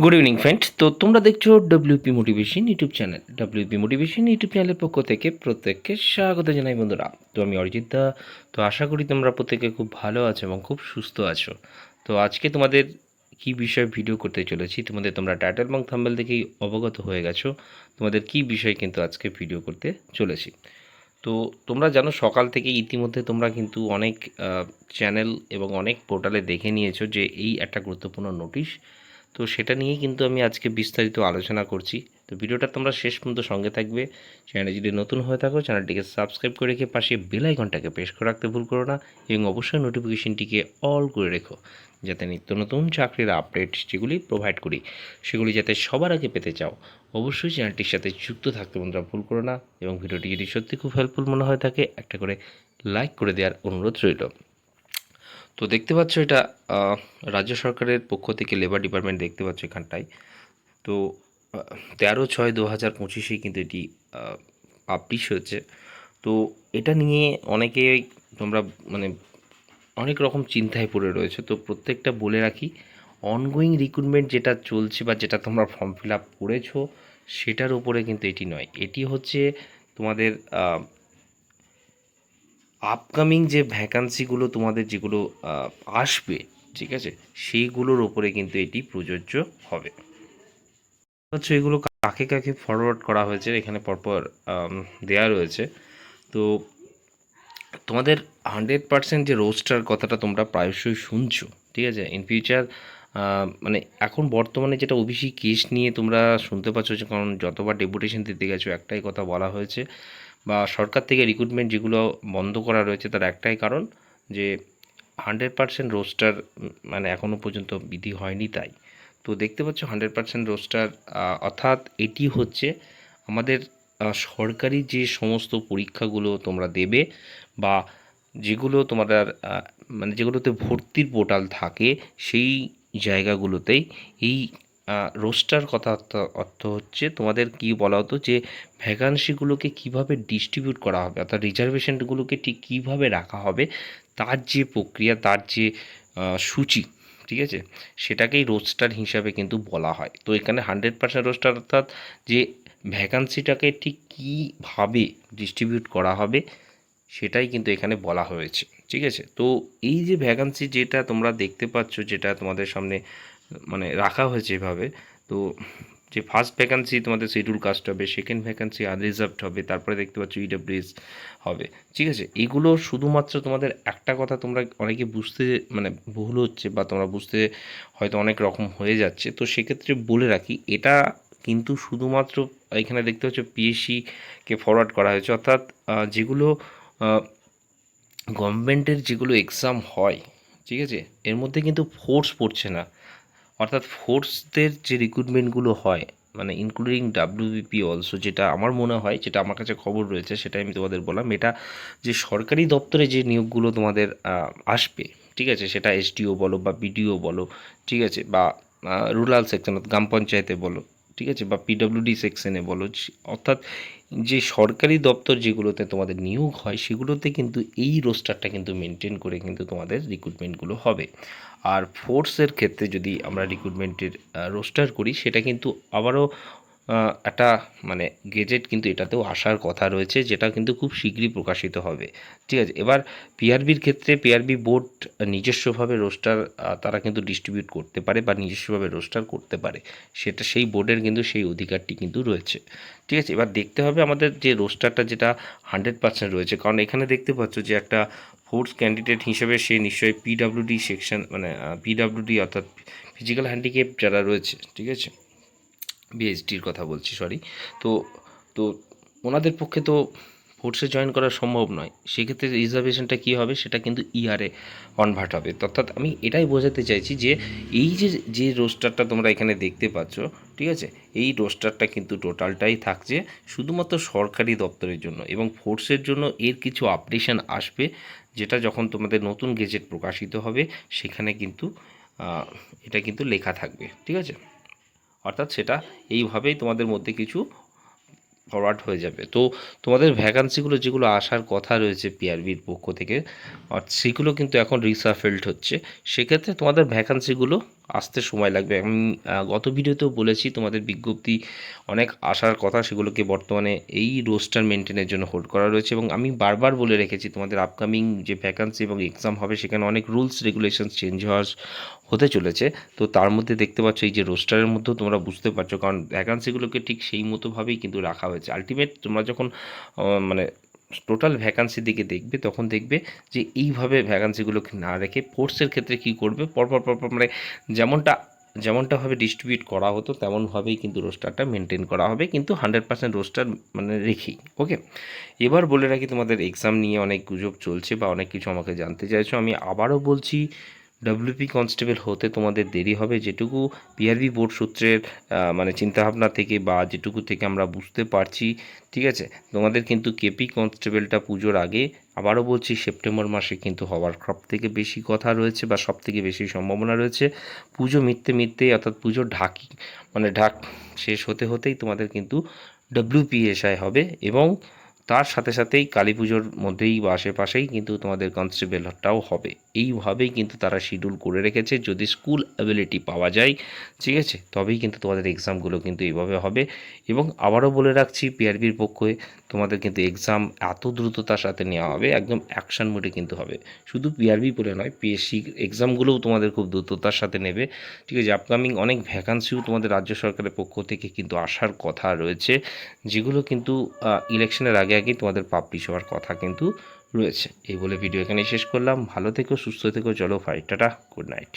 Good evening friends তো তোমরা দেখছ WP motivation YouTube channel WP motivation YouTube চ্যানেলের পক্ষ থেকে প্রত্যেককে স্বাগত জানাই, বন্ধুরা। তো আমি অরিজিৎ দা তো আশা করি তোমরা প্রত্যেকে খুব ভালো আছো এবং খুব সুস্থ আছো। তো আজকে তোমাদের কি বিষয়ে ভিডিও করতে চলেছি, তোমাদের তোমরা টাইটেল এবং থাম্বেল দেখেই অবগত হয়ে গেছো, তোমাদের কি বিষয়ে কিন্তু আজকে ভিডিও করতে চলেছি। তো তোমরা জানো, সকাল থেকে ইতিমধ্যে তোমরা কিন্তু অনেক চ্যানেল এবং অনেক পোর্টালে দেখে নিয়েছো যে এই একটা গুরুত্বপূর্ণ নোটিশ তো সেটা নিয়েই কিন্তু আমি আজকে বিস্তারিত আলোচনা করছি। তো ভিডিওটা তোমরা শেষ পর্যন্ত সঙ্গে থাকবে। চ্যানেলে যদি নতুন হয়ে থাকো, চ্যানেলটিকে সাবস্ক্রাইব করে রেখে পাশে বেল আইকনটাকে প্রেস করে রাখতে ভুল করো না এবং অবশ্যই নোটিফিকেশনটিকে অল করে রেখো, যাতে নিত্য নতুন চাকরির আপডেট যেগুলি প্রোভাইড করি, সেগুলি যাতে সবার আগে পেতে চাও। অবশ্যই চ্যানেলটির সাথে যুক্ত থাকতে বন্ধুরা ভুল করো না এবং ভিডিওটি যদি সত্যি খুব হেল্পফুল মনে হয়ে থাকে, একটা করে লাইক করে দেওয়ার অনুরোধ রইল। তো দেখতে পাচ্ছ এটা রাজ্য সরকারের পক্ষ থেকে লেবার ডিপার্টমেন্ট দেখতে পাচ্ছ এখানটায়। তো তেরো ছয় দু হাজার পঁচিশেই কিন্তু এটি পাবলিশ হয়েছে। তো এটা নিয়ে অনেকে তোমরা মানে অনেক রকম চিন্তায় পড়ে রয়েছে। তো প্রত্যেকটা বলে রাখি অনগোয়িং রিক্রুটমেন্ট যেটা চলছে বা যেটা তোমরা ফর্ম ফিল আপ করেছ, সেটার উপরে কিন্তু এটি নয়। এটি হচ্ছে তোমাদের আপকামিং যে ভ্যাকান্সিগুলো তোমাদের যেগুলো আসবে, ঠিক আছে? সেইগুলোর ওপরে কিন্তু এটি প্রযোজ্য হবে। হচ্ছে এগুলো কাকে কাকে ফরওয়ার্ড করা হয়েছে, এখানে পরপর দেয়া রয়েছে। তো তোমাদের হান্ড্রেড পার্সেন্ট যে রোস্টার কথাটা তোমরা প্রায়শই শুনছো, ঠিক আছে? ইন ফিউচার মানে এখন বর্তমানে যেটা ওবিসি কেস নিয়ে তোমরা শুনতে পাচ্ছ যে, কারণ যতবার ডেপুটেশন দিতে গেছো, একটাই কথা বলা হয়েছে বা সরকার থেকে রিক্রুটমেন্ট যেগুলো বন্ধ করা রয়েছে তার একটাই কারণ যে হান্ড্রেড পার্সেন্ট রোস্টার মানে এখনও পর্যন্ত বিধি হয়নি তাই। তো দেখতে পাচ্ছ হান্ড্রেড পার্সেন্ট রোস্টার অর্থাৎ এটি হচ্ছে আমাদের সরকারি যে সমস্ত পরীক্ষাগুলো তোমরা দেবে বা যেগুলো তোমাদের মানে যেগুলোতে ভর্তির পোর্টাল থাকে সেই জায়গাগুলোতেই এই রোস্টার কথা অর্থ- হচ্ছে তোমাদের কি বলা হতো যে ভ্যাকান্সিগুলোকে কীভাবে ডিস্ট্রিবিউট করা হবে, অর্থাৎ রিজার্ভেশনগুলোকে ঠিক কীভাবে রাখা হবে, তার যে প্রক্রিয়া, তার যে সূচি, ঠিক আছে? সেটাকেই রোস্টার হিসাবে কিন্তু বলা হয়। তো এখানে হান্ড্রেড পার্সেন্ট রোস্টার অর্থাৎ যে ভ্যাকান্সিটাকে ঠিক কীভাবে ডিস্ট্রিবিউট করা হবে সেটাই কিন্তু এখানে বলা হয়েছে, ঠিক আছে? তো এই যে ভ্যাকান্সি যেটা তোমরা দেখতে পাচ্ছ, যেটা তোমাদের সামনে মানে রাখা হয়েছে এভাবে, তো যে ফার্স্ট ভ্যাকান্সি তোমাদের শিডিউল কাস্ট হবে সেকেন্ড ভ্যাকান্সি আনরিজার্ভড হবে, তারপরে দেখতে পাচ্ছ ইডব্লিউএস হবে, ঠিক আছে? এগুলো শুধুমাত্র তোমাদের একটা কথা তোমরা অনেকে বুঝতে মানে ভুল হচ্ছে বা তোমরা বুঝতে হয়তো অনেক রকম হয়ে যাচ্ছে, তো সেক্ষেত্রে বলে রাখি, এটা কিন্তু শুধুমাত্র এখানে দেখতে পাচ্ছ পিএসসিকে ফরওয়ার্ড করা হয়েছে, অর্থাৎ যেগুলো গভর্নমেন্টের যেগুলো এক্সাম হয়, ঠিক আছে, এর মধ্যে কিন্তু ফোর্স পড়ছে না। অর্থাৎ ফোর্সদের যে রিক্রুটমেন্টগুলো হয় মানে ইনক্লুডিং ডাব্লিউবিপি অলসো যেটা আমার মনে হয়, যেটা আমার কাছে খবর রয়েছে, সেটাই আমি তোমাদের বললাম, এটা যে সরকারি দপ্তরে যে নিয়োগগুলো তোমাদের আসবে, ঠিক আছে, সেটা এসডিও বলো বা বিডিও বলো, ঠিক আছে, বা রুরাল সেকশন গ্রাম পঞ্চায়েতে বলো ঠিক আছে? বা পিডব্লিউডি সেকশনে বলো অর্থাৎ যে সরকারি দপ্তর যেগুলোতে তোমাদের নিয়োগ হয়, সেগুলোতে কিন্তু এই রোস্টারটা কিন্তু মেনটেন করে কিন্তু তোমাদের রিক্রুটমেন্টগুলো হবে। আর ফোর্সের ক্ষেত্রে যদি আমরা রিক্রুটমেন্টের রোস্টার করি, সেটা কিন্তু আবারও একটা মানে গেজেট কিন্তু এটাতেও আসার কথা রয়েছে, যেটা কিন্তু খুব শীঘ্রই প্রকাশিত হবে। ঠিক আছে, এবার পিআরবির ক্ষেত্রে পিআরবি বোর্ড নিজস্বভাবে রোস্টার তারা কিন্তু ডিস্ট্রিবিউট করতে পারে বা নিজস্বভাবে রোস্টার করতে পারে। সেটা সেই বোর্ডের কিন্তু সেই অধিকারটি কিন্তু রয়েছে। ঠিক আছে, এবার দেখতে হবে আমাদের যে রোস্টারটা যেটা হান্ড্রেড পার্সেন্ট রয়েছে। কারণ এখানে দেখতে পাচ্ছ যে একটা ফোর্স ক্যান্ডিডেট হিসেবে সে নিশ্চয়ই পিডাব্লিউডি সেকশন মানে পিডাব্লিউডি অর্থাৎ ফিজিক্যাল হ্যান্ডিক্যাপ যারা রয়েছে, ঠিক আছে? বিএসডির কথা বলছি সরি তো তো ওনাদের পক্ষে তো ফোর্সে জয়েন করা সম্ভব নয়। সেক্ষেত্রে রিজার্ভেশনটা কী হবে? সেটা কিন্তু ইআরএ কনভার্ট হবে। অর্থাৎ আমি এটাই বোঝাতে চাইছি যে, এই যে যে রোস্টারটা তোমরা এখানে দেখতে পাচ্ছ, ঠিক আছে? এই রোস্টারটা কিন্তু টোটালটাই থাকছে শুধুমাত্র সরকারি দপ্তরের জন্য এবং ফোর্সের জন্য এর কিছু আপডেশন আসবে, যেটা যখন তোমাদের নতুন গেজেট প্রকাশিত হবে, সেখানে কিন্তু এটা কিন্তু লেখা থাকবে, ঠিক আছে? অর্থাৎ সেটা এইভাবেই তোমাদের মধ্যে কিছু ফরওয়ার্ড হয়ে যাবে। তো তোমাদের ভ্যাকান্সিগুলো যেগুলো আসার কথা রয়েছে পিআরবির পক্ষ থেকে সেগুলো কিন্তু এখন রিসাফেল্ড হচ্ছে। সেক্ষেত্রে তোমাদের ভ্যাকান্সিগুলো আসতে সময় লাগবে। আমি গত ভিডিওতেও বলেছি তোমাদের বিজ্ঞপ্তি অনেক আসার কথা, সেগুলোকে বর্তমানে এই রোস্টার মেনটেনের জন্য হোল্ড করা রয়েছে এবং আমি বারবার বলে রেখেছি তোমাদের আপকামিং যে ভ্যাকান্সি এবং এক্সাম হবে, সেখানে অনেক রুলস রেগুলেশন চেঞ্জ হওয়ার হতে চলেছে। তো তার মধ্যে দেখতে পাচ্ছ এই যে রোস্টারের মধ্যেও তোমরা বুঝতে পারছ, কারণ ভ্যাকান্সিগুলোকে ঠিক সেই মতোভাবেই কিন্তু রাখা হয়েছে। আলটিমেট তোমরা যখন মানে টোটাল ভ্যাকান্সির দিকে দেখবে, তখন দেখবে যে এইভাবে ভ্যাকান্সিগুলোকে না রেখে ফোর্সের ক্ষেত্রে কি করবে? পরপর পরপর মানে যেমনটা যেমনটাভাবে ডিস্ট্রিবিউট করা হতো তেমনভাবেই কিন্তু রোস্টারটা মেনটেন করা হবে, কিন্তু হান্ড্রেড পার্সেন্ট রোস্টার মানে রেখেই ওকে এবার বলে রাখি তোমাদের এক্সাম নিয়ে অনেক গুজব চলছে বা অনেক কিছু আমাকে জানতে চাইছো। আমি আবারও বলছি ডব্লিউপি কনস্টেবল হতে তোমাদের দেরি হবে, যেটুকু পিআরবি বোর্ড সূত্রের মানে চিন্তাভাবনা থেকে বা যেটুকু থেকে আমরা বুঝতে পারছি, ঠিক আছে? তোমাদের কিন্তু কেপি কনস্টেবলটা পুজোর আগে, আবারও বলছি সেপ্টেম্বর মাসে কিন্তু হওয়ার সব থেকে বেশি কথা রয়েছে বা সব থেকে বেশি সম্ভাবনা রয়েছে। পুজো মিথ্যে মিথ্যেই অর্থাৎ পুজো ঢাকি মানে ঢাক শেষ হতে হতেই তোমাদের কিন্তু ডব্লিউপিএসআই হবে এবং তার সাথে সাথেই কালী পুজোর মধ্যেই বা আশেপাশেই কিন্তু তোমাদের কনস্টেবলটাও হবে। এইভাবেই কিন্তু তারা শিডিউল করে রেখেছে। যদি স্কুল অ্যাবিলিটি পাওয়া যায়, ঠিক আছে, তবেই কিন্তু তোমাদের এক্সামগুলো কিন্তু এইভাবে হবে। এবং আবারও বলে রাখছি পিআরবির পক্ষে তোমাদের কিন্তু এক্সাম এত দ্রুততার সাথে নেওয়া হবে, একদম অ্যাকশন মোডে কিন্তু হবে। শুধু পিআরবি বলে নয় পিএসসি এক্সামগুলোও তোমাদের খুব দ্রুততার সাথে নেবে। ঠিক আছে আপকামিং অনেক ভ্যাকান্সিও তোমাদের রাজ্য সরকারের পক্ষ থেকে কিন্তু আসার কথা রয়েছে, যেগুলো কিন্তু ইলেকশনের আগে আগেই তোমাদের পাবলিশ হওয়ার কথা কিন্তু রয়েছে। এই বলে ভিডিও এখানে শেষ করলাম। ভালো থেকো, সুস্থ থেকো, চলো ফাইট টাটা গুড নাইট